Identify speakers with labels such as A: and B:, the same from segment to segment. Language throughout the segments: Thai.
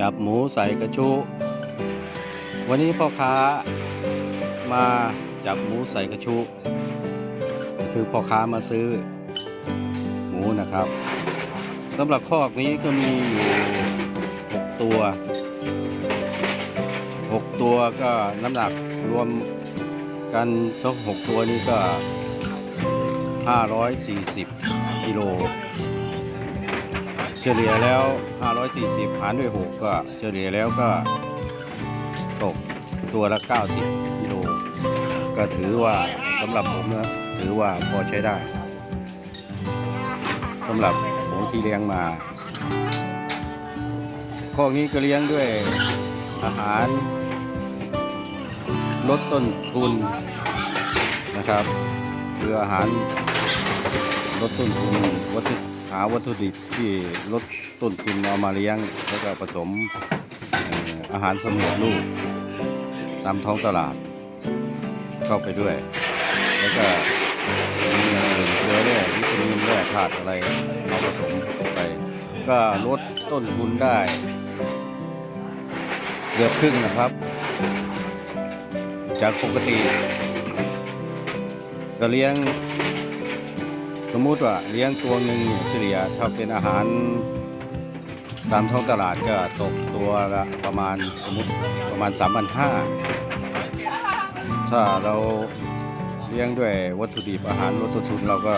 A: จับหมูใส่กระชุ วันนี้พ่อค้ามาจับหมูใส่กระชุ คือพ่อค้ามาซื้อหมูนะครับสำหรับคอกนี้ก็มีอยู่หกตัวหกตัวก็น้ำหนักรวมกันทั้งหกตัวนี้ก็ 540กิโล เฉลี่ยแล้ว 540 หารด้วย 6 ก็เฉลี่ยแล้วก็ตกตัวละ 90กิโลก็ถือว่าสำหรับผมนะถือว่าพอใช้ได้สำหรับหมูที่เลี้ยงมาข้อนี้ก็เลี้ยงด้วยอาหาร ลดต้นทุนนะครับ คืออาหารลดต้นทุนวัตถุาวัตถุดิบที่ลดต้นทุนเอามาเลี้ยง แล้วก็ผสมอาหารสำเร็จรูปตามท้องตลาด เข้าไปด้วย แล้วก็มีอย่างอื่นเกลือแร่วิตามินแร่ธาตุอะไรเอาผสมไป ก็ลดต้นทุนได้เกือบครึ่งนะครับ จากปกติ ก็เลี้ยง สมมุติว่าเลี้ยงตัวหนึ่งเฉลี่ยถ้าเป็นอาหารตามท้องตลาดก็ตกตัวละประมาณสมมติประมาณ 3,500 ถ้าเราเลี้ยงด้วยวัตถุดิบอาหารลดต้นทุนเราก็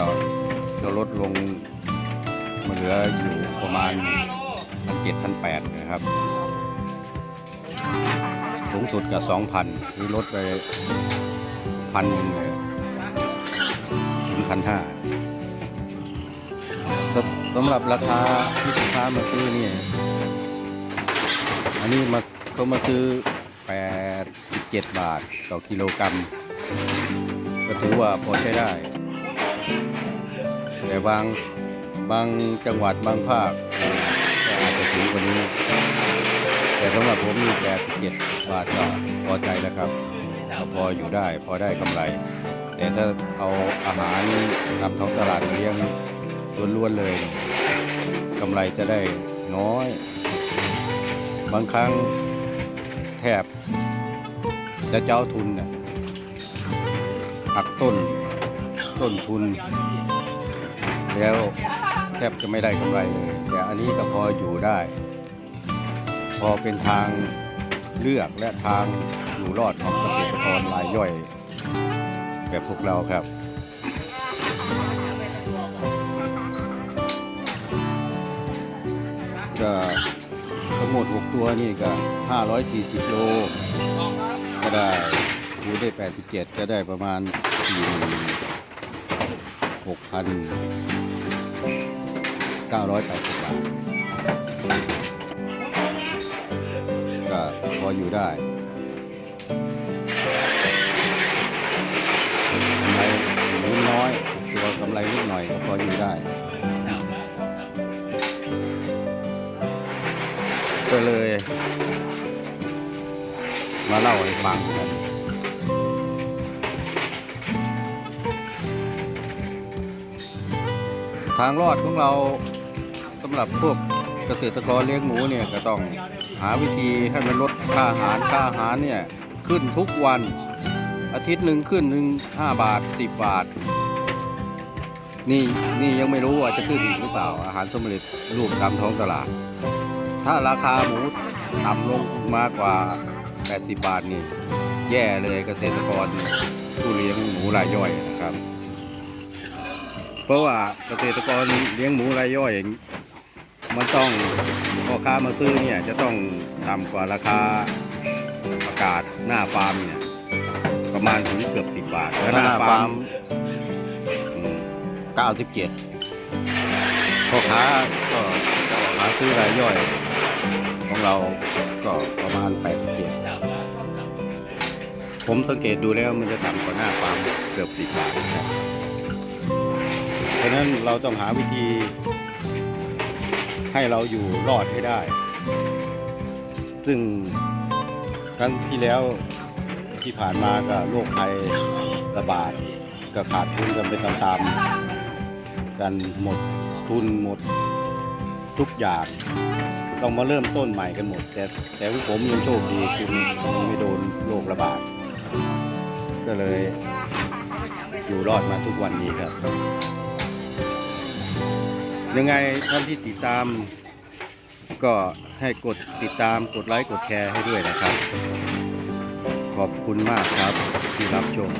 A: จะลดลงมาเหลืออยู่ประมาณพันเจ็ดพันแปดนะครับ สูงสุดกับ 2,000หรือลดไปพันหนึ่งเลยถึงพันห้า สำหรับราคาที่ลูกค้ามาซื้อเนี่ยอันนี้มาเขามาซื้อ 87 บาทต่อกิโลกรัมก็ถือว่าพอใช้ได้ แต่บางบางจังหวัดบางภาคก็อาจจะสูงกว่านี้ แต่สำหรับผมมี87 บาทก็พอใจแล้วครับก็พออยู่ได้พอได้กำไร แต่ถ้าเอาอาหารนำท้องตลาดเลี้ยง ล้วนๆเลยเนี่ยกำไรจะได้น้อย บางครั้งแทบจะเจ้าทุนเนี่ยหักต้นต้นทุน แล้วแทบจะไม่ได้กำไรเลย แต่อันนี้ก็พออยู่ได้ พอเป็นทางเลือกและทางอยู่รอดของเกษตรกรรายย่อย แบบพวกเราครับ ก็ทั้งหมด 6 ตัวนี่ก็ 540 โล ก็ได้คูณได้ 87 ก็ได้ประมาณ46,980 บาท ก็พออยู่ได้กำไรหมูน้อย ตัวกำไรนิดหน่อยก็พออยู่ได้ ก็เลย มาเล่าให้ฟังกันทางรอดของเราสำหรับพวกเกษตรกรเลี้ยงหมูเนี่ยก็ต้องหาวิธีให้มันลดค่าอาหารค่าอาหารเนี่ยขึ้นทุกวันอาทิตย์หนึ่งขึ้นหนึ่งห้าบาทสิบบาท นี่นี่ยังไม่รู้ว่าจะขึ้นอีกหรือเปล่าอาหารสำเร็จรูปตามท้องตลาด ถ้าราคาหมูต่ำลงมากกว่า 80 บาทนี่ แย่เลยเกษตรกรผู้เลี้ยงหมูรายย่อยนะครับ เพราะว่าเกษตรกรเลี้ยงหมูรายย่อยมันต้องพ่อค้ามาซื้อเนี่ยจะต้องต่ำกว่าราคาประกาศหน้าฟาร์มเนี่ยประมาณถึงเกือบ10บาทแล้วหน้าฟาร์มอืม97พ่อค้าก็ หาซื้อรายย่อย ของเราก็ประมาณ8เกียผมสังเกตดูแล้วมันจะต่ำกว่าหน้าฟาร์มเกือบ10บาทเพราะฉะนั้นเราต้องหาวิธี ให้เราอยู่รอดให้ได้ ซึ่งครั้งที่แล้วที่ผ่านมาก็โรคภัยระบาดก็ขาดทุนกันไปตามๆกันหมดทุนหมด ทุกอย่าง ต้องมาเริ่มต้นใหม่กันหมด แต่แต่พวกผมยังโชคดีคือไม่โดนโรคระบาด ก็เลยอยู่รอดมาทุกวันนี้ครับ ยังไงท่านที่ติดตามก็ให้กดติดตามกดไลค์กดแชร์ให้ด้วยนะครับ ขอบคุณมากครับที่รับชม